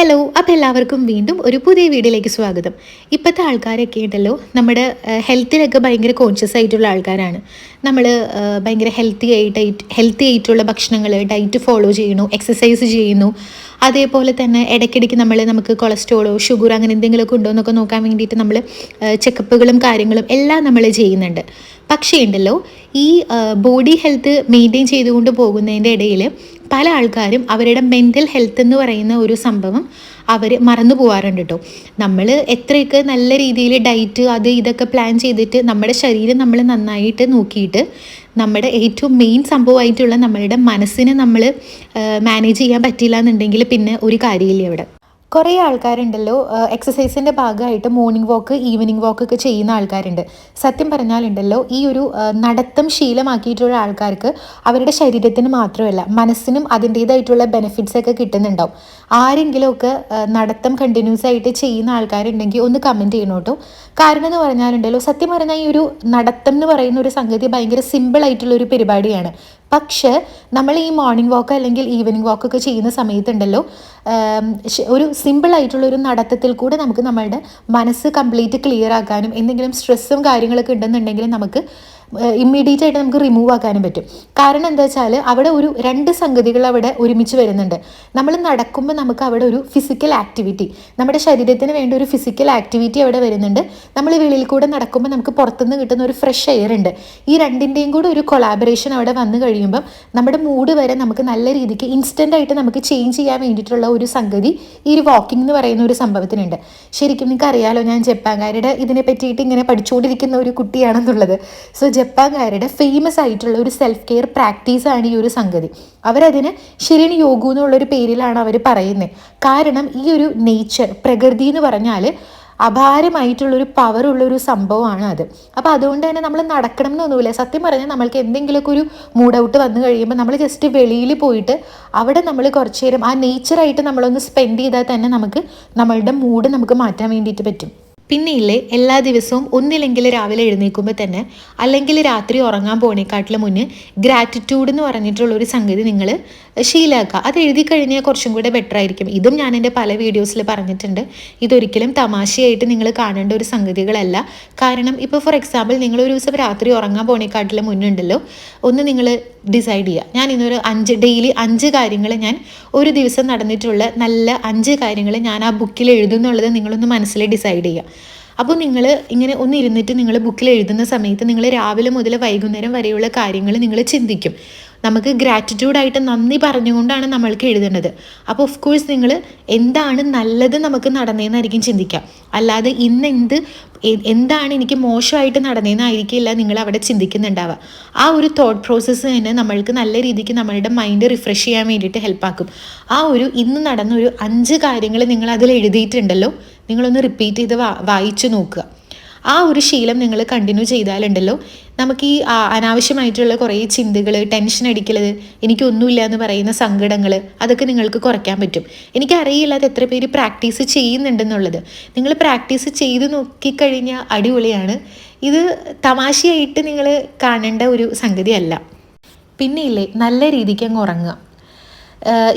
Hello അപ്പോൾ എല്ലാവർക്കും വീണ്ടും ഒരു പുതിയ വീഡിയോയിലേക്ക് സ്വാഗതം. ഇപ്പോഴത്തെ ആൾക്കാരൊക്കെ ഉണ്ടല്ലോ നമ്മുടെ ഹെൽത്തിലൊക്കെ ഭയങ്കര കോൺഷ്യസ് ആയിട്ടുള്ള ആൾക്കാരാണ്. നമ്മൾ ഭയങ്കര ഹെൽത്തി ആയിട്ട് ഹെൽത്തി ആയിട്ടുള്ള ഭക്ഷണങ്ങൾ ഡയറ്റ് ഫോളോ ചെയ്യുന്നു എക്സസൈസ് ചെയ്യുന്നു. അതേപോലെ തന്നെ ഇടയ്ക്കിടയ്ക്ക് നമ്മൾ നമുക്ക് കൊളസ്ട്രോളോ ഷുഗർ അങ്ങനെ എന്തെങ്കിലുമൊക്കെ ഉണ്ടോ എന്നൊക്കെ നോക്കാൻ വേണ്ടിയിട്ട് നമ്മൾ ചെക്കപ്പുകളും കാര്യങ്ങളും എല്ലാം നമ്മൾ ചെയ്യുന്നുണ്ട്. പക്ഷേ ഉണ്ടല്ലോ ഈ ബോഡി ഹെൽത്ത് മെയിന്റെയിൻ ചെയ്തുകൊണ്ട് പോകുന്നതിന്റെ ഇടയിൽ പല ആൾക്കാരും അവരുടെ മെന്റൽ ഹെൽത്ത് എന്ന് പറയുന്ന ഒരു സംഭവം അവർ മറന്നു പോകാറുണ്ട് കേട്ടോ നമ്മൾ എത്രയൊക്കെ നല്ല രീതിയിൽ ഡയറ്റ് അത് ഇതൊക്കെ പ്ലാൻ ചെയ്തിട്ട് നമ്മുടെ ശരീരം നമ്മൾ നന്നായിട്ട് നോക്കിയിട്ട് നമ്മുടെ ഏറ്റവും മെയിൻ സംഭവമായിട്ടുള്ള നമ്മളുടെ മനസ്സിനെ നമ്മൾ മാനേജ് ചെയ്യാൻ പറ്റില്ല എന്നുണ്ടെങ്കിൽ പിന്നെ ഒരു കാര്യമില്ല അവിടെ കുറേ ആൾക്കാരുണ്ടല്ലോ എക്സസൈസിന്റെ ഭാഗമായിട്ട് മോർണിംഗ് വാക്ക് ഈവനിങ് വാക്ക് ഒക്കെ ചെയ്യുന്ന ആൾക്കാരുണ്ട്. സത്യം പറഞ്ഞാലുണ്ടല്ലോ ഈ ഒരു നടത്തം ശീലമാക്കിയിട്ടുള്ള ആൾക്കാർക്ക് അവരുടെ ശരീരത്തിന് മാത്രമല്ല മനസ്സിനും അതിന്റേതായിട്ടുള്ള ബെനിഫിറ്റ്സ് ഒക്കെ കിട്ടുന്നുണ്ടാവും. ആരെങ്കിലുമൊക്കെ നടത്തം കണ്ടിന്യൂസ് ആയിട്ട് ചെയ്യുന്ന ആൾക്കാരുണ്ടെങ്കിൽ ഒന്ന് കമന്റ് ചെയ്യണം കേട്ടോ. കാരണം എന്ന് പറഞ്ഞാലുണ്ടല്ലോ സത്യം പറഞ്ഞാൽ ഈ ഒരു നടത്തം എന്ന് പറയുന്ന ഒരു സംഗതി ഭയങ്കര സിമ്പിൾ ആയിട്ടുള്ള ഒരു പരിപാടിയാണ്. പക്ഷേ നമ്മൾ ഈ മോർണിംഗ് വാക്ക് അല്ലെങ്കിൽ ഈവനിങ് വാക്ക് ഒക്കെ ചെയ്യുന്ന സമയത്തുണ്ടല്ലോ ഒരു സിമ്പിൾ ആയിട്ടുള്ള ഒരു നടത്തത്തിൽ കൂടെ നമുക്ക് നമ്മളുടെ മനസ്സ് കംപ്ലീറ്റ് ക്ലിയർ ആക്കാനും എന്തെങ്കിലും സ്ട്രെസ്സും കാര്യങ്ങളൊക്കെ ഉണ്ടെന്നുണ്ടെങ്കിൽ നമുക്ക് ഇമ്മീഡിയറ്റ് ആയിട്ട് നമുക്ക് റിമൂവ് ആക്കാനും പറ്റും. കാരണം എന്താ വെച്ചാൽ അവിടെ ഒരു രണ്ട് സംഗതികൾ അവിടെ ഒരുമിച്ച് വരുന്നുണ്ട്. നമ്മൾ നടക്കുമ്പോൾ നമുക്ക് അവിടെ ഒരു ഫിസിക്കൽ ആക്ടിവിറ്റി നമ്മുടെ ശരീരത്തിന് വേണ്ട ഒരു ഫിസിക്കൽ ആക്ടിവിറ്റി അവിടെ വരുന്നുണ്ട്. നമ്മൾ വെളിയിൽ കൂടെ നടക്കുമ്പോൾ നമുക്ക് പുറത്തുനിന്ന് കിട്ടുന്ന ഒരു ഫ്രഷ് എയർ ഉണ്ട്. ഈ രണ്ടിന്റെയും കൂടെ ഒരു കൊളാബറേഷൻ അവിടെ വന്നു കഴിയുമ്പം നമ്മുടെ മൂഡ് വരെ നമുക്ക് നല്ല രീതിക്ക് ഇൻസ്റ്റന്റ് ആയിട്ട് നമുക്ക് ചേഞ്ച് ചെയ്യാൻ വേണ്ടിയിട്ടുള്ള ഒരു സംഗതി ഈ ഒരു വാക്കിംഗ് എന്ന് പറയുന്ന ഒരു സംഭവത്തിനുണ്ട്. ശരിക്കും നിങ്ങൾക്ക് അറിയാലോ ഞാൻ ജപ്പാൻകാരുടെ ഇതിനെ പറ്റിയിട്ട് ഇങ്ങനെ പഠിച്ചുകൊണ്ടിരിക്കുന്ന ഒരു കുട്ടിയാണെന്നുള്ളത്. സോ ജപ്പാൻകാരുടെ ഫേമസ് ആയിട്ടുള്ള ഒരു സെൽഫ് കെയർ പ്രാക്ടീസാണ് ഈ ഒരു സംഗതി. അവരതിന് ശിരിൻ യോഗു എന്നുള്ളൊരു പേരിലാണ് അവർ പറയുന്നത് കാരണം ഈ ഒരു നേച്ചർ പ്രകൃതി എന്ന് പറഞ്ഞാൽ അപാരമായിട്ടുള്ളൊരു പവറുള്ളൊരു സംഭവമാണ് അത്. അപ്പോൾ അതുകൊണ്ട് തന്നെ നമ്മൾ നടക്കണം എന്നൊന്നുമില്ല. സത്യം പറഞ്ഞാൽ നമ്മൾക്ക് എന്തെങ്കിലുമൊക്കെ ഒരു മൂഡ് ഔട്ട് വന്നു കഴിയുമ്പോൾ നമ്മൾ ജസ്റ്റ് വെളിയിൽ പോയിട്ട് അവിടെ നമ്മൾ കുറച്ച് നേരം ആ നേച്ചറായിട്ട് നമ്മളൊന്ന് സ്പെൻഡ് ചെയ്താൽ തന്നെ നമുക്ക് നമ്മളുടെ മൂഡ് നമുക്ക് മാറ്റാൻ വേണ്ടിയിട്ട് പറ്റും. പിന്നെ ഇല്ലേ എല്ലാ ദിവസവും ഒന്നില്ലെങ്കിൽ രാവിലെ എഴുന്നേൽക്കുമ്പോൾ തന്നെ അല്ലെങ്കിൽ രാത്രി ഉറങ്ങാൻ പോണേക്കാട്ടിലും മുന്നേ ഗ്രാറ്റിറ്റ്യൂഡ് എന്ന് പറഞ്ഞിട്ടുള്ള ഒരു സംഗതി നിങ്ങൾ ശീലമാക്കുക അത് എഴുതി കഴിഞ്ഞാൽ കുറച്ചും കൂടെ ബെറ്റർ ആയിരിക്കും. ഇതും ഞാൻ എന്റെ പല വീഡിയോസിൽ പറഞ്ഞിട്ടുണ്ട്. ഇതൊരിക്കലും തമാശയായിട്ട് നിങ്ങൾ കാണേണ്ട ഒരു സംഗതികളല്ല. കാരണം ഇപ്പോൾ ഫോർ എക്സാമ്പിൾ നിങ്ങൾ ഒരു ദിവസം രാത്രി ഉറങ്ങാൻ പോണേക്കാട്ടിലും മുന്നുണ്ടല്ലോ. ഒന്ന് നിങ്ങൾ ഡിസൈഡ് ചെയ്യുക. ഞാൻ ഇന്നൊരു അഞ്ച് ഡെയിലി അഞ്ച് കാര്യങ്ങൾ ഞാൻ ഒരു ദിവസം നടന്നിട്ടുള്ള നല്ല അഞ്ച് കാര്യങ്ങൾ ഞാൻ ആ ബുക്കിൽ എഴുതുന്നുള്ളത് നിങ്ങളൊന്ന് മനസ്സിൽ ഡിസൈഡ് ചെയ്യുക. അപ്പോൾ നിങ്ങൾ ഇങ്ങനെ ഒന്ന് ഇരുന്നിട്ട് നിങ്ങൾ ബുക്കിൽ എഴുതുന്ന സമയത്ത് നിങ്ങൾ രാവിലെ മുതൽ വൈകുന്നേരം വരെയുള്ള കാര്യങ്ങൾ നിങ്ങൾ ചിന്തിക്കും. നമുക്ക് ഗ്രാറ്റിറ്റ്യൂഡായിട്ട് നന്ദി പറഞ്ഞുകൊണ്ടാണ് നമ്മൾക്ക് എഴുതേണ്ടത്. അപ്പോൾ ഓഫ് കോഴ്സ് നിങ്ങൾ എന്താണ് നല്ലത് നമുക്ക് നടന്നതെന്നായിരിക്കും ചിന്തിക്കാം. അല്ലാതെ ഇന്ന് എന്ത് എന്താണ് എനിക്ക് മോശമായിട്ട് നടന്നതെന്നായിരിക്കില്ല നിങ്ങൾ അവിടെ ചിന്തിക്കുന്നുണ്ടാവുക. ആ ഒരു തോട്ട് പ്രോസസ്സ് തന്നെ നമ്മൾക്ക് നല്ല രീതിക്ക് നമ്മളുടെ മൈൻഡ് റിഫ്രഷ് ചെയ്യാൻ വേണ്ടിയിട്ട് ഹെൽപ്പാക്കും ആ ഒരു ഇന്ന് നടന്ന ഒരു അഞ്ച് കാര്യങ്ങൾ നിങ്ങൾ അതിൽ എഴുതിയിട്ടുണ്ടല്ലോ. നിങ്ങളൊന്ന് റിപ്പീറ്റ് ചെയ്ത് വായിച്ചു നോക്കുക. ആ ഒരു ശീലം നിങ്ങൾ കണ്ടിന്യൂ ചെയ്താലുണ്ടല്ലോ. നമുക്ക് ഈ അനാവശ്യമായിട്ടുള്ള കുറേ ചിന്തകൾ ടെൻഷൻ അടിക്കൽ എനിക്കൊന്നുമില്ല എന്ന് പറയുന്ന സങ്കടങ്ങൾ അതൊക്കെ നിങ്ങൾക്ക് കുറയ്ക്കാൻ പറ്റും. എനിക്കറിയില്ല അത് എത്ര പേര് പ്രാക്ടീസ് ചെയ്യുന്നുണ്ടെന്നുള്ളത്. നിങ്ങൾ പ്രാക്ടീസ് ചെയ്ത് നോക്കിക്കഴിഞ്ഞാൽ അടിപൊളിയാണ്. ഇത് തമാശയായിട്ട് നിങ്ങൾ കാണേണ്ട ഒരു സംഗതിയല്ല. പിന്നെ ഇല്ലേ നല്ല രീതിക്ക് അങ്ങ് ഉറങ്ങുക.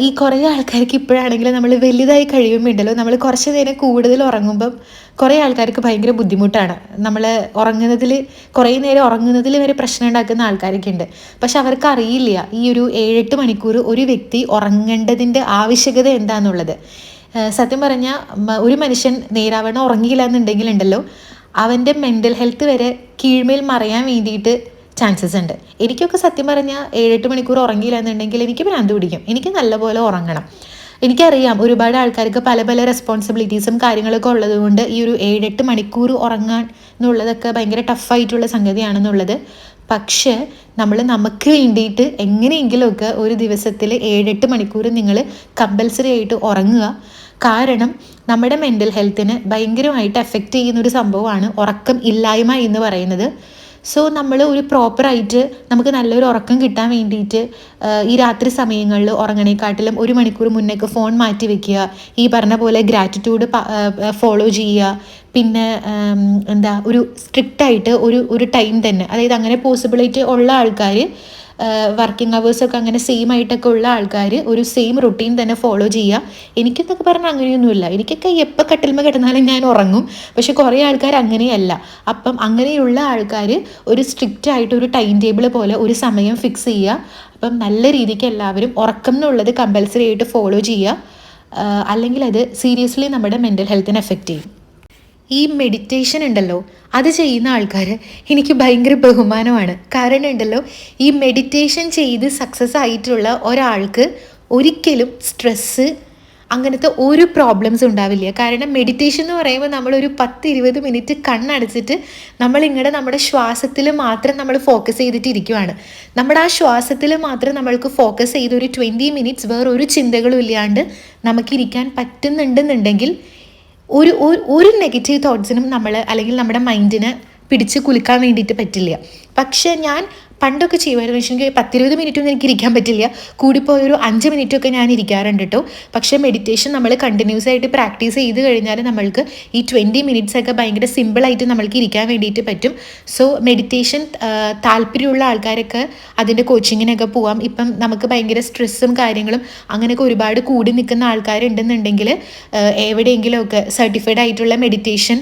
ഈ കുറേ ആൾക്കാർക്ക് ഇപ്പോഴാണെങ്കിൽ നമ്മൾ വലുതായി കഴിയുമ്പോണ്ടല്ലോ നമ്മൾ കുറച്ച് നേരം കൂടുതൽ ഉറങ്ങുമ്പം കുറേ ആൾക്കാർക്ക് ഭയങ്കര ബുദ്ധിമുട്ടാണ്. നമ്മൾ ഉറങ്ങുന്നതിൽ കുറേ നേരം ഉറങ്ങുന്നതിൽ വരെ പ്രശ്നം ഉണ്ടാക്കുന്ന ആൾക്കാരൊക്കെ ഉണ്ട്. പക്ഷെ അവർക്ക് അറിയില്ല ഈ ഒരു ഏഴെട്ട് മണിക്കൂർ ഒരു വ്യക്തി ഉറങ്ങേണ്ടതിന്റെ ആവശ്യകത എന്താണെന്നുള്ളത് സത്യം പറഞ്ഞാൽ ഒരു മനുഷ്യൻ നേരാവണ്ണം ഉറങ്ങിയില്ല എന്നുണ്ടെങ്കിലുണ്ടല്ലോ അവന്റെ മെന്റൽ ഹെൽത്ത് വരെ കീഴ്മേൽ മറയാൻ വേണ്ടിയിട്ട് ചാൻസസ് ഉണ്ട്. എനിക്കൊക്കെ സത്യം പറഞ്ഞാൽ ഏഴെട്ട് മണിക്കൂർ ഉറങ്ങിയില്ല എന്നുണ്ടെങ്കിൽ എനിക്ക് ഭ്രാന്ത് പിടിക്കും. എനിക്ക് നല്ലപോലെ ഉറങ്ങണം. എനിക്കറിയാം ഒരുപാട് ആൾക്കാർക്ക് പല പല റെസ്പോൺസിബിലിറ്റീസും കാര്യങ്ങളൊക്കെ ഉള്ളതുകൊണ്ട് ഈ ഒരു ഏഴെട്ട് മണിക്കൂർ ഉറങ്ങാൻ എന്നുള്ളതൊക്കെ ഭയങ്കര ടഫായിട്ടുള്ള സംഗതിയാണെന്നുള്ളത്. പക്ഷേ നമ്മൾ നമുക്ക് വേണ്ടിയിട്ട് എങ്ങനെയെങ്കിലുമൊക്കെ ഒരു ദിവസത്തിൽ ഏഴെട്ട് മണിക്കൂർ നിങ്ങൾ കമ്പൽസറി ആയിട്ട് ഉറങ്ങുക. കാരണം നമ്മുടെ മെന്റൽ ഹെൽത്തിന് ഭയങ്കരമായിട്ട് എഫക്റ്റ് ചെയ്യുന്ന ഒരു സംഭവമാണ് ഉറക്കം ഇല്ലായ്മ എന്ന് പറയുന്നത്. സോ നമ്മൾ ഒരു പ്രോപ്പറായിട്ട് നമുക്ക് നല്ലൊരു ഉറക്കം കിട്ടാൻ വേണ്ടിയിട്ട് ഈ രാത്രി സമയങ്ങളിൽ ഉറങ്ങണേക്കാട്ടിലും ഒരു മണിക്കൂർ മുന്നേക്ക് ഫോൺ മാറ്റി വെക്കുക. ഈ പറഞ്ഞ പോലെ ഗ്രാറ്റിറ്റ്യൂഡ് ഫോളോ ചെയ്യുക. പിന്നെ എന്താ ഒരു സ്ട്രിക്റ്റായിട്ട് ഒരു ഒരു ടൈം തന്നെ. അതായത് അങ്ങനെ പോസിബിലിറ്റി ഉള്ള ആൾക്കാർ വർക്കിംഗ് അവേഴ്സൊക്കെ അങ്ങനെ സെയിം ആയിട്ടൊക്കെ ഉള്ള ആൾക്കാർ ഒരു സെയിം റുട്ടീൻ തന്നെ ഫോളോ ചെയ്യുക എനിക്കെന്നൊക്കെ പറഞ്ഞാൽ അങ്ങനെയൊന്നുമില്ല. എനിക്കൊക്കെ എപ്പോൾ കട്ടിൽമ കിടന്നാലും ഞാൻ ഉറങ്ങും. പക്ഷെ കുറേ ആൾക്കാർ അങ്ങനെയല്ല. അപ്പം അങ്ങനെയുള്ള ആൾക്കാർ ഒരു സ്ട്രിക്റ്റ് ആയിട്ട് ഒരു ടൈം ടേബിൾ പോലെ ഒരു സമയം ഫിക്സ് ചെയ്യുക അപ്പം നല്ല രീതിക്ക് എല്ലാവരും ഉറക്കം എന്നുള്ളത് കമ്പൽസറി ആയിട്ട് ഫോളോ ചെയ്യുക അല്ലെങ്കിൽ അത് സീരിയസ്ലി നമ്മുടെ മെന്റൽ ഹെൽത്തിനെ എഫക്റ്റ് ചെയ്യും. ഈ മെഡിറ്റേഷൻ ഉണ്ടല്ലോ അത് ചെയ്യുന്ന ആൾക്കാർ എനിക്ക് ഭയങ്കര ബഹുമാനമാണ്. കാരണം ഉണ്ടല്ലോ ഈ മെഡിറ്റേഷൻ ചെയ്ത് സക്സസ് ആയിട്ടുള്ള ഒരാൾക്ക് ഒരിക്കലും സ്ട്രെസ്സ് അങ്ങനത്തെ ഒരു പ്രോബ്ലംസ് ഉണ്ടാവില്ല. കാരണം മെഡിറ്റേഷൻ എന്ന് പറയുമ്പോൾ നമ്മളൊരു പത്ത് ഇരുപത് മിനിറ്റ് കണ്ണടച്ചിട്ട് നമ്മളിങ്ങനെ നമ്മുടെ ശ്വാസത്തിൽ മാത്രം നമ്മൾ ഫോക്കസ് ചെയ്തിട്ടിരിക്കുവാണ് നമ്മുടെ ആ ശ്വാസത്തിൽ മാത്രം നമ്മൾക്ക് ഫോക്കസ് ചെയ്ത് ഒരു ട്വന്റി മിനിറ്റ്സ് വേറൊരു ചിന്തകളും ഇല്ലാണ്ട് നമുക്കിരിക്കാൻ പറ്റുന്നുണ്ടെന്നുണ്ടെങ്കിൽ ഒരു ഒരു- നെഗറ്റീവ് തോട്ട്സിനും നമ്മൾ അല്ലെങ്കിൽ നമ്മുടെ മൈൻഡിന് പിടിച്ച് കുലുക്കാൻ വേണ്ടിയിട്ട് പറ്റില്ല. പക്ഷേ ഞാൻ പണ്ടൊക്കെ ചെയ്യുമായിരുന്നു. പക്ഷേ എനിക്ക് പത്തിരുപത് മിനിറ്റ് ഒന്നും എനിക്ക് ഇരിക്കാൻ പറ്റില്ല. കൂടിപ്പോയ ഒരു അഞ്ച് മിനിറ്റ് ഒക്കെ ഞാൻ ഇരിക്കാറുണ്ട് കേട്ടോ പക്ഷേ മെഡിറ്റേഷൻ നമ്മൾ കണ്ടിന്യൂസ് ആയിട്ട് പ്രാക്ടീസ് ചെയ്ത് കഴിഞ്ഞാൽ നമ്മൾക്ക് ഈ ട്വന്റി മിനിറ്റ്സ് ഒക്കെ ഭയങ്കര സിമ്പിളായിട്ട് നമ്മൾക്ക് ഇരിക്കാൻ വേണ്ടിയിട്ട് പറ്റും. സോ മെഡിറ്റേഷൻ താല്പര്യമുള്ള ആൾക്കാരൊക്കെ അതിന്റെ കോച്ചിങ്ങിനൊക്കെ പോവാം. ഇപ്പം നമുക്ക് ഭയങ്കര സ്ട്രെസ്സും കാര്യങ്ങളും അങ്ങനെയൊക്കെ ഒരുപാട് കൂടി നിൽക്കുന്ന ആൾക്കാരുണ്ടെന്നുണ്ടെങ്കിൽ എവിടെയെങ്കിലുമൊക്കെ സർട്ടിഫൈഡ് ആയിട്ടുള്ള മെഡിറ്റേഷൻ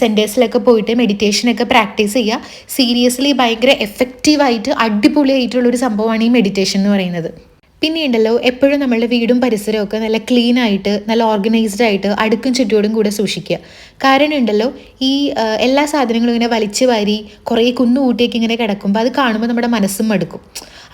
സെന്റേഴ്സിലൊക്കെ പോയിട്ട് മെഡിറ്റേഷനൊക്കെ പ്രാക്ടീസ് ചെയ്യുക. സീരിയസ്ലി ഭയങ്കര എഫക്റ്റീവായിട്ട് അടിപൊളിയായിട്ടുള്ളൊരു സംഭവമാണ് ഈ മെഡിറ്റേഷൻ എന്ന് പറയുന്നത്. പിന്നെ ഉണ്ടല്ലോ എപ്പോഴും നമ്മളുടെ വീടും പരിസരവും ഒക്കെ നല്ല ക്ലീൻ ആയിട്ട് നല്ല ഓർഗനൈസ്ഡ് ആയിട്ട് അടുക്കും ചുറ്റോടും കൂടെ സൂക്ഷിക്കുക. കാരണം ഉണ്ടല്ലോ ഈ എല്ലാ സാധനങ്ങളും ഇങ്ങനെ വലിച്ചു വാരി കുറേ കുന്നുകൂട്ടിയൊക്കെ ഇങ്ങനെ കിടക്കുമ്പോൾ അത് കാണുമ്പോൾ നമ്മുടെ മനസ്സും മടുക്കും.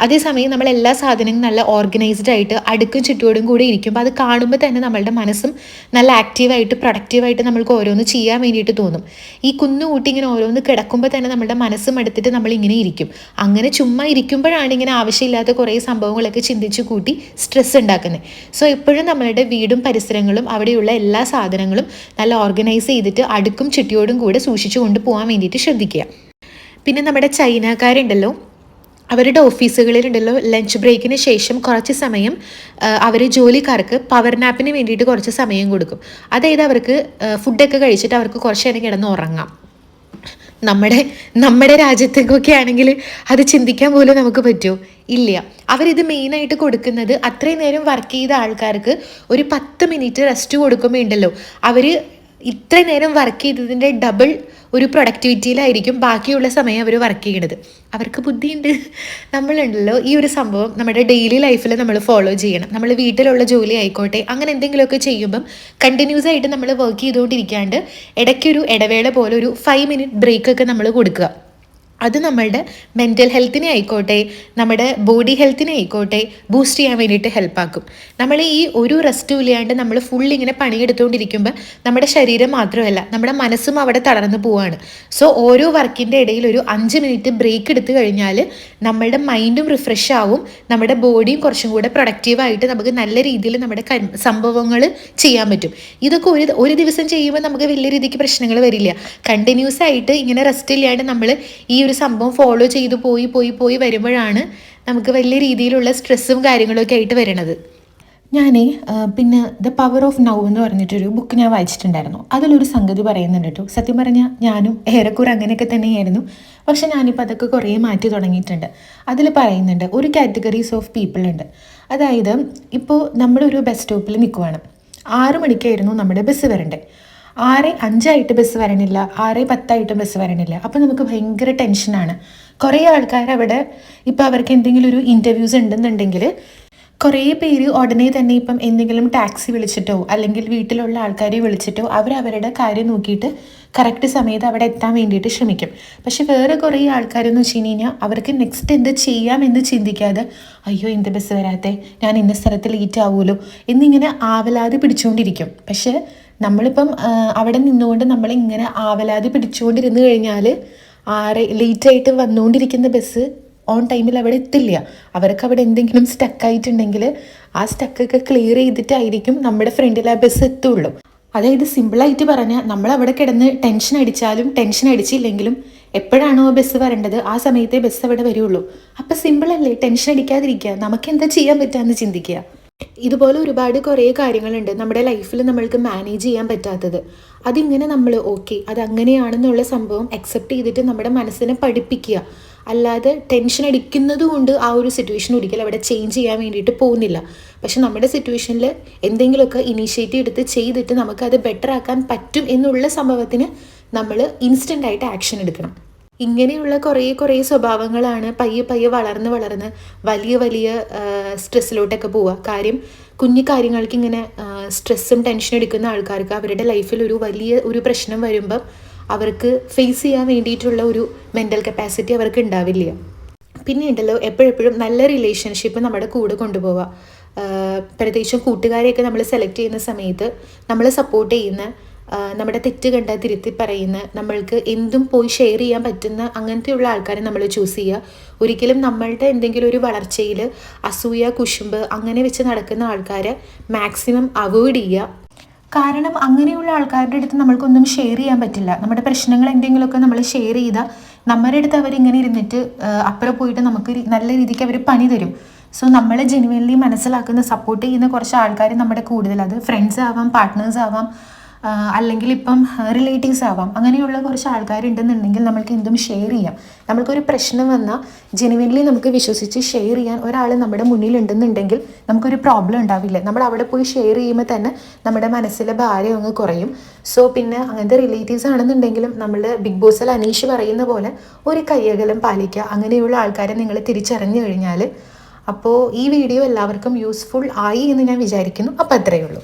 അതേസമയം നമ്മൾ എല്ലാ സാധനങ്ങളും നല്ല ഓർഗനൈസ്ഡ് ആയിട്ട് അടുക്കും ചുറ്റോടും കൂടി ഇരിക്കുമ്പോൾ അത് കാണുമ്പോൾ തന്നെ നമ്മളുടെ മനസ്സും നല്ല ആക്റ്റീവായിട്ട് പ്രൊഡക്റ്റീവായിട്ട് നമ്മൾക്ക് ഓരോന്ന് ചെയ്യാൻ വേണ്ടിയിട്ട് തോന്നും. ഈ കുന്നുകൂട്ടി ഇങ്ങനെ ഓരോന്ന് കിടക്കുമ്പോൾ തന്നെ നമ്മുടെ മനസ്സും എടുത്തിട്ട് നമ്മൾ ഇങ്ങനെ ഇരിക്കും. അങ്ങനെ ചുമ്മാ ഇരിക്കുമ്പോഴാണ് ഇങ്ങനെ ആവശ്യമില്ലാത്ത കുറേ സംഭവങ്ങളൊക്കെ ചിന്തിച്ച് കൂട്ടി സ്ട്രെസ് ഉണ്ടാക്കുന്നത് സോ എപ്പോഴും നമ്മളുടെ വീടും പരിസരങ്ങളും അവിടെയുള്ള എല്ലാ സാധനങ്ങളും നല്ല ഓർഗനൈസ് ചെയ്തിട്ട് അടുക്കും ചിട്ടിയോടും കൂടെ സൂക്ഷിച്ചു കൊണ്ടുപോകാൻ വേണ്ടിയിട്ട് ശ്രദ്ധിക്കുക. പിന്നെ നമ്മുടെ ചൈനക്കാരുണ്ടല്ലോ. അവരുടെ ഓഫീസുകളിലുണ്ടല്ലോ. ലഞ്ച് ബ്രേക്കിന് ശേഷം കുറച്ച് സമയം അവർ ജോലിക്കാർക്ക് പവർ നാപ്പിന് വേണ്ടിയിട്ട് കുറച്ച് സമയം കൊടുക്കും. അതായത് അവർക്ക് ഫുഡൊക്കെ കഴിച്ചിട്ട് അവർക്ക് കുറച്ച് നേരം കിടന്ന് ഉറങ്ങാം. നമ്മുടെ നമ്മുടെ രാജ്യത്തേക്കൊക്കെ ആണെങ്കിൽ അത് ചിന്തിക്കാൻ പോലും നമുക്ക് പറ്റുമോ ഇല്ല. അവരിത് മെയിനായിട്ട് കൊടുക്കുന്നത് അത്രയും നേരം വർക്ക് ചെയ്ത ആൾക്കാർക്ക് ഒരു പത്ത് മിനിറ്റ് റെസ്റ്റ് കൊടുക്കുമ്പോൾ ഉണ്ടല്ലോ അവർ ഇത്ര നേരം വർക്ക് ചെയ്തതിന്റെ ഡബിൾ ഒരു പ്രൊഡക്ടിവിറ്റിയിലായിരിക്കും ബാക്കിയുള്ള സമയം അവർ വർക്ക് ചെയ്യണത്. അവർക്ക് ബുദ്ധിയുണ്ട്. നമ്മളുണ്ടല്ലോ ഈ ഒരു സംഭവം നമ്മുടെ ഡെയിലി ലൈഫിൽ നമ്മൾ ഫോളോ ചെയ്യണം. നമ്മൾ വീട്ടിലുള്ള ജോലി ആയിക്കോട്ടെ അങ്ങനെ എന്തെങ്കിലുമൊക്കെ ചെയ്യുമ്പം കണ്ടിന്യൂസ് ആയിട്ട് നമ്മൾ വർക്ക് ചെയ്തുകൊണ്ടിരിക്കാണ്ട് ഇടയ്ക്കൊരു ഇടവേള പോലെ ഒരു ഫൈവ് മിനിറ്റ് ബ്രേക്കൊക്കെ നമ്മൾ കൊടുക്കുക. അത് നമ്മളുടെ മെന്റൽ ഹെൽത്തിനെ ആയിക്കോട്ടെ നമ്മുടെ ബോഡി ഹെൽത്തിനെ ആയിക്കോട്ടെ ബൂസ്റ്റ് ചെയ്യാൻ വേണ്ടിയിട്ട് ഹെൽപ്പാക്കും നമ്മൾ ഈ ഒരു റെസ്റ്റും ഇല്ലാണ്ട് നമ്മൾ ഫുൾ ഇങ്ങനെ പണിയെടുത്തുകൊണ്ടിരിക്കുമ്പോൾ നമ്മുടെ ശരീരം മാത്രമല്ല നമ്മുടെ മനസ്സും അവിടെ തളർന്നു പോവാണ്. സോ ഓരോ വർക്കിന്റെ ഇടയിൽ ഒരു അഞ്ച് മിനിറ്റ് ബ്രേക്ക് എടുത്തു കഴിഞ്ഞാൽ നമ്മളുടെ മൈൻഡും റിഫ്രഷ് ആവും. നമ്മുടെ ബോഡിയും കുറച്ചും കൂടെ പ്രൊഡക്റ്റീവായിട്ട് നമുക്ക് നല്ല രീതിയിൽ നമ്മുടെ സംഭവങ്ങൾ ചെയ്യാൻ പറ്റും. ഇതൊക്കെ ഒരു ഒരു ദിവസം ചെയ്യുമ്പോൾ നമുക്ക് വലിയ രീതിക്ക് പ്രശ്നങ്ങൾ വരില്ല. കണ്ടിന്യൂസ് ആയിട്ട് ഇങ്ങനെ റെസ്റ്റ് ഇല്ലാണ്ട് നമ്മൾ ഈ ഒരു സംഭവം ഫോളോ ചെയ്തു പോയി പോയി പോയി വരുമ്പോഴാണ് നമുക്ക് വലിയ രീതിയിലുള്ള സ്ട്രെസ്സും കാര്യങ്ങളൊക്കെ ആയിട്ട് വരണത്. ഞാൻ പിന്നെ ദ പവർ ഓഫ് നൗ എന്ന് പറഞ്ഞിട്ടൊരു ബുക്ക് ഞാൻ വായിച്ചിട്ടുണ്ടായിരുന്നു. അതിലൊരു സംഗതി പറയുന്നുണ്ട് കേട്ടോ. സത്യം പറഞ്ഞാൽ ഞാനും ഏറെക്കുറെ അങ്ങനെയൊക്കെ തന്നെയായിരുന്നു. പക്ഷെ ഞാനിപ്പോൾ അതൊക്കെ കുറേ മാറ്റി തുടങ്ങിയിട്ടുണ്ട്. അതിൽ പറയുന്നുണ്ട് ഒരു കാറ്റഗറീസ് ഓഫ് പീപ്പിൾ ഉണ്ട്. അതായത് ഇപ്പോൾ നമ്മളൊരു ബസ് സ്റ്റോപ്പിൽ നിൽക്കുവാണ് ആറ് മണിക്കായിരുന്നു നമ്മുടെ ബസ് വരണ്ടേ. ആറ് അഞ്ചായിട്ട് ബസ് വരണില്ല ആറ് പത്തായിട്ടും ബസ് വരണില്ല. അപ്പം നമുക്ക് ഭയങ്കര ടെൻഷനാണ്. കുറേ ആൾക്കാർ അവിടെ ഇപ്പോൾ അവർക്ക് എന്തെങ്കിലും ഒരു ഇന്റർവ്യൂസ് ഉണ്ടെന്നുണ്ടെങ്കിൽ കുറേ പേര് ഉടനെ തന്നെ ഇപ്പം എന്തെങ്കിലും ടാക്സി വിളിച്ചിട്ടോ അല്ലെങ്കിൽ വീട്ടിലുള്ള ആൾക്കാരെ വിളിച്ചിട്ടോ അവർ അവരുടെ കാര്യം നോക്കിയിട്ട് കറക്റ്റ് സമയത്ത് അവിടെ എത്താൻ വേണ്ടിയിട്ട് ശ്രമിക്കും. പക്ഷെ വേറെ കുറേ ആൾക്കാരെന്ന് വെച്ച് കഴിഞ്ഞാൽ അവർക്ക് നെക്സ്റ്റ് എന്ത് ചെയ്യാം എന്ന് ചിന്തിക്കാതെ അയ്യോ എന്ത് ബസ് വരാത്തെ? ഞാൻ ഇന്ന സ്ഥലത്ത് ലേറ്റ് ആവുമല്ലോ എന്നിങ്ങനെ ആവലാതെ പിടിച്ചുകൊണ്ടിരിക്കും പക്ഷേ നമ്മളിപ്പം അവിടെ നിന്നുകൊണ്ട് നമ്മളിങ്ങനെ ആവലാതി പിടിച്ചുകൊണ്ടിരുന്ന് കഴിഞ്ഞാൽ ആറ് ലേറ്റായിട്ട് വന്നുകൊണ്ടിരിക്കുന്ന ബസ് ഓൺ ടൈമിൽ അവിടെ എത്തില്ല. അവർക്ക് അവിടെ എന്തെങ്കിലും സ്റ്റക്കായിട്ടുണ്ടെങ്കിൽ ആ സ്റ്റക്കൊക്കെ ക്ലിയർ ചെയ്തിട്ടായിരിക്കും നമ്മുടെ ഫ്രണ്ടിൽ ആ ബസ് എത്തുള്ളൂ. അതായത് സിമ്പിളായിട്ട് പറഞ്ഞാൽ നമ്മൾ അവിടെ കിടന്ന് ടെൻഷൻ അടിച്ചാലും ടെൻഷൻ അടിച്ചില്ലെങ്കിലും എപ്പോഴാണോ ബസ് വരേണ്ടത് ആ സമയത്തെ ബസ് അവിടെ വരുള്ളൂ. അപ്പം സിമ്പിളല്ലേ ടെൻഷൻ അടിക്കാതിരിക്കുക. നമുക്ക് എന്താ ചെയ്യാൻ പറ്റാമെന്ന് ചിന്തിക്കുക. ഇതുപോലെ ഒരുപാട് കുറേ കാര്യങ്ങളുണ്ട് നമ്മുടെ ലൈഫിൽ നമ്മൾക്ക് മാനേജ് ചെയ്യാൻ പറ്റാത്തത്. അതിങ്ങനെ നമ്മൾ ഓക്കെ അത് അങ്ങനെയാണെന്നുള്ള സംഭവം അക്സെപ്റ്റ് ചെയ്തിട്ട് നമ്മുടെ മനസ്സിനെ പഠിപ്പിക്കുക. അല്ലാതെ ടെൻഷൻ അടിക്കുന്നത് കൊണ്ട് ആ ഒരു സിറ്റുവേഷൻ ഒരിക്കലും അവിടെ ചേഞ്ച് ചെയ്യാൻ വേണ്ടിയിട്ട് പോകുന്നില്ല. പക്ഷെ നമ്മുടെ സിറ്റുവേഷനിൽ എന്തെങ്കിലുമൊക്കെ ഇനീഷ്യേറ്റീവ് എടുത്ത് ചെയ്തിട്ട് നമുക്കത് ബെറ്റർ ആക്കാൻ പറ്റും എന്നുള്ള സംഭവത്തിന് നമ്മൾ ഇൻസ്റ്റന്റ് ആയിട്ട് ആക്ഷൻ എടുക്കണം. ഇങ്ങനെയുള്ള കുറേ കുറേ സ്വഭാവങ്ങളാണ് പയ്യെ പയ്യെ വളർന്ന് വളർന്ന് വലിയ വലിയ സ്ട്രെസ്സിലോട്ടൊക്കെ പോവുക. കാര്യം കുഞ്ഞു കാര്യങ്ങൾക്ക് ഇങ്ങനെ സ്ട്രെസ്സും ടെൻഷനും എടുക്കുന്ന ആൾക്കാർക്ക് അവരുടെ ലൈഫിൽ ഒരു വലിയ ഒരു പ്രശ്നം വരുമ്പം അവർക്ക് ഫേസ് ചെയ്യാൻ വേണ്ടിയിട്ടുള്ള ഒരു മെന്റൽ കപ്പാസിറ്റി അവർക്ക് ഉണ്ടാവില്ല. പിന്നെ ഉണ്ടല്ലോ എപ്പോഴെപ്പോഴും നല്ല റിലേഷൻഷിപ്പ് നമ്മുടെ കൂടെ കൊണ്ടുപോവുക. പ്രത്യേകിച്ചും കൂട്ടുകാരെയൊക്കെ നമ്മൾ സെലക്ട് ചെയ്യുന്ന സമയത്ത് നമ്മളെ സപ്പോർട്ട് ചെയ്യുന്ന നമ്മുടെ തെറ്റ് കണ്ട തിരുത്തി പറയുന്ന നമ്മൾക്ക് എന്തും പോയി ഷെയർ ചെയ്യാൻ പറ്റുന്ന അങ്ങനത്തെയുള്ള ആൾക്കാരെ നമ്മൾ ചൂസ് ചെയ്യുക. ഒരിക്കലും നമ്മളുടെ എന്തെങ്കിലും ഒരു വളർച്ചയിൽ അസൂയ കുശുമ്പ് അങ്ങനെ വെച്ച് നടക്കുന്ന ആൾക്കാരെ മാക്സിമം അവോയ്ഡ് ചെയ്യുക. കാരണം അങ്ങനെയുള്ള ആൾക്കാരുടെ അടുത്ത് നമ്മൾക്കൊന്നും ഷെയർ ചെയ്യാൻ പറ്റില്ല. നമ്മുടെ പ്രശ്നങ്ങൾ എന്തെങ്കിലുമൊക്കെ നമ്മൾ ഷെയർ ചെയ്താൽ നമ്മുടെ അടുത്ത് അവരിങ്ങനെ ഇരുന്നിട്ട് അപ്പുറം പോയിട്ട് നമുക്ക് നല്ല രീതിക്ക് അവർ പണി തരും. സോ നമ്മൾ ജെനുവൻലി മനസ്സിലാക്കുന്ന സപ്പോർട്ട് ചെയ്യുന്ന കുറച്ച് ആൾക്കാർ നമ്മുടെ കൂടുതൽ. അത് ഫ്രണ്ട്സ് ആവാം പാർട്ട്നേഴ്സ് ആവാം അല്ലെങ്കിൽ ഇപ്പം റിലേറ്റീവ്സ് ആവാം. അങ്ങനെയുള്ള കുറച്ച് ആൾക്കാരുണ്ടെന്നുണ്ടെങ്കിൽ നമ്മൾക്ക് എന്തും ഷെയർ ചെയ്യാം. നമ്മൾക്കൊരു പ്രശ്നം വന്നാൽ ജെനുവിൻലി നമുക്ക് വിശ്വസിച്ച് ഷെയർ ചെയ്യാൻ ഒരാൾ നമ്മുടെ മുന്നിലുണ്ടെന്നുണ്ടെങ്കിൽ നമുക്കൊരു പ്രോബ്ലം ഉണ്ടാവില്ല. നമ്മൾ അവിടെ പോയി ഷെയർ ചെയ്യുമ്പോൾ തന്നെ നമ്മുടെ മനസ്സിലെ ഭാരം അങ്ങ് കുറയും. സോ പിന്നെ അങ്ങനത്തെ റിലേറ്റീവ്സ് ആണെന്നുണ്ടെങ്കിലും നമ്മൾ ബിഗ് ബോസിൽ അനീഷ് പറയുന്ന പോലെ ഒരു കയ്യകലം പാലിക്കുക. അങ്ങനെയുള്ള ആൾക്കാരെ നിങ്ങൾ തിരിച്ചറിഞ്ഞു കഴിഞ്ഞാൽ അപ്പോൾ ഈ വീഡിയോ എല്ലാവർക്കും യൂസ്ഫുൾ ആയി എന്ന് ഞാൻ വിചാരിക്കുന്നു. അപ്പോൾ അത്രയേ ഉള്ളൂ.